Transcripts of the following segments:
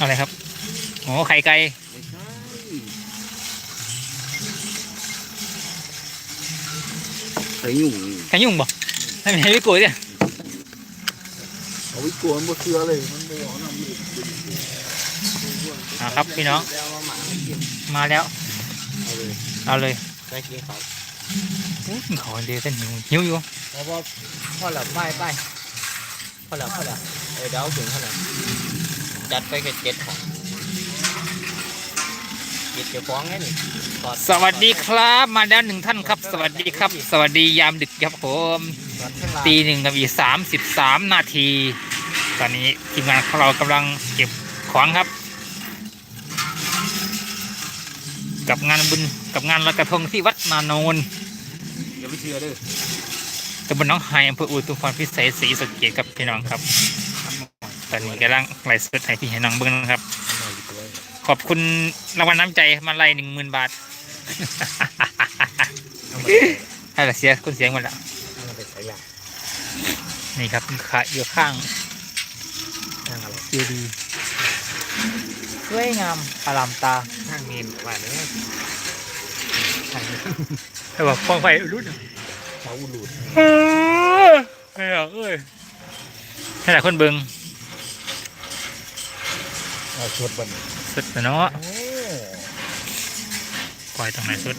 อะไรครับโอ้ไข่ไก่ไม่ใช่ไข่ยุ่งไข่ยุ่งบ่ให้มันให้พี่กลัวเนี่ยเอาไว้กลัวมันบ่เชื่อเลยมันบ่เอาน้ำมืออ่าครับพี่น้องแล้วมาหมาให้กินมาแล้ว เอาเลยเอาเลยใส่กินครับอู้ย ขอเดียวเส้นหิวหิวอยู่เพราะว่าพ่อหลับไปไปพ่อหลับพ่อหลับเออเดี๋ยวเอาถึงพ่อหลับจัดไปแค่เจ็ดของเจ็ดเกี่ยวของไงนี่ตอสวัสดีครับ มาแล้วหนึ่งท่านครับ สวัสดีครับ สวัสดียามดึกครับผมตอดข้างล่างตีหนึ่งกับอีกสามสิบสามนาที ตอนนี้ทีมงานของเรากำลังเก็บของครับ กับงานบุญกับงานลอยกระทงที่วัดนาโนนอย่าไปเชื่อเด้อตำบลหน้องไฮอำเภออุทุมพรพิสัยศรีสะเกษครับพี่น้องครับ ตอนนี้กำลังไล่สดให้พี่ให้น้องเบิ้งนะครับเอาอีกเลยขอบคุณรางวัลน้ำใจมาไล่หนึ่งหมื่นบาทเอามาให้ละเสียคุณเสียงหมดแล้วเอามาไปใส่ยานี่ครับขาอยู่ข้างทางอะไรเจดีย์สวยงามอารามตาทางเมนว่าเนื้อทางนี้แต่ว่าฟองไฟรุ่นเขาอุลูดเฮ้ยเอ้ยให้หลายคนเบิงเอาชดบันสุดแล้วเนาะโอ้ปล่อยตรงไหนสุด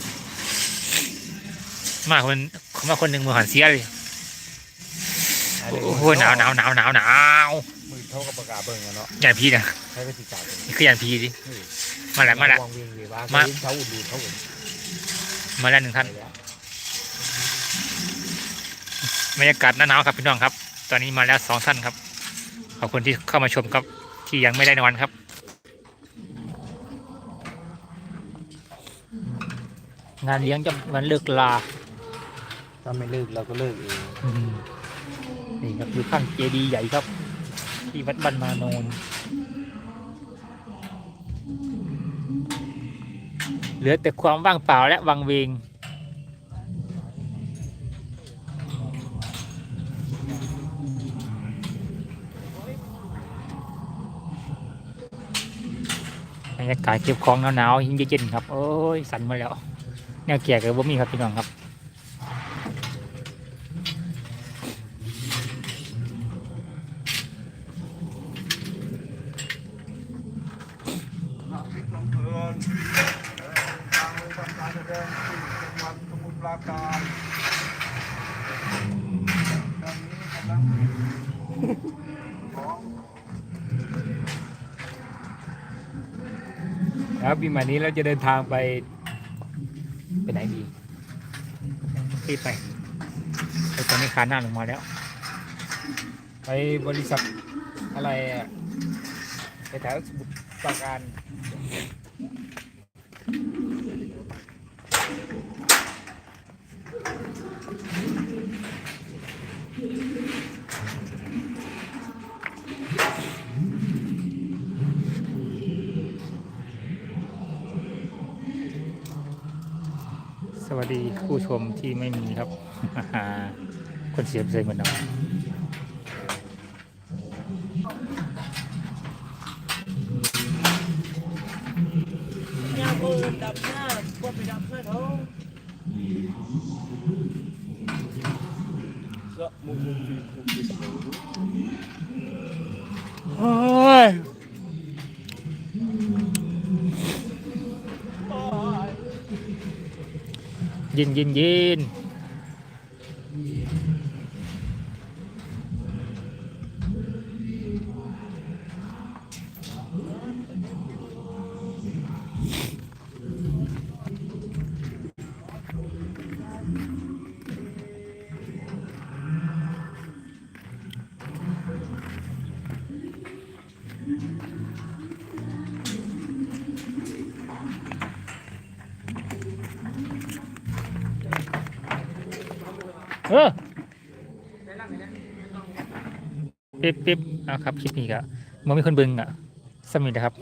มาคนมาคนหนึ่งมือหันเสียเลยโอ้โหหนาวหนาวหนาวหนาวหนาวมือเท่ากับปากกาเบิ่งเนาะยันพีนะใช้กติกาเบิ่งนี่คือยันพีดิ มาแล้วมาแล้ว วางเวียงเวียว่ามา เขาอุลูดเขาอุลูดมาแล้วหนึ่งท่านไปแล้วบรรยากาศหน้าหนาวครับพี่น้องครับ ตอนนี้มาแล้วสองท่านครับ ขอบคุณที่เข้ามาชมครับ ที่ยังไม่ได้นอนครับ งานเลี้ยงจะวันเลิกลา ถ้าไม่เลิกเราก็เลิกเองอืมนี่ครับอยู่ข้างเจดีย์ใหญ่ครับ ที่วัดบันมาโนน ลือแต่ความว่างเปล่าและวังเวง บรรยากาศเก็บของหนาวๆเย็นๆครับ โอ้ย สั่นมาแล้ว แนวเกียร์กับบ่มีครับพี่น้องครับ ครับปีใหม่นี้เราจะเดินทางไปไปไหนดีรีบไปไปตอนนี้ขาหน้าลงมาแล้ว ไปบริษัทอะไรอะไปแถวสมุทรปราการส วัสดีผู้ชมที่ไม่มีครับ คนเสียบใจเหมือนน้องยบน้นโอ้ย นเย็น เออปิ๊บปิ๊บเอาครับคลิปนี้ก็มันมีคนบึงอะสมิธนะครับ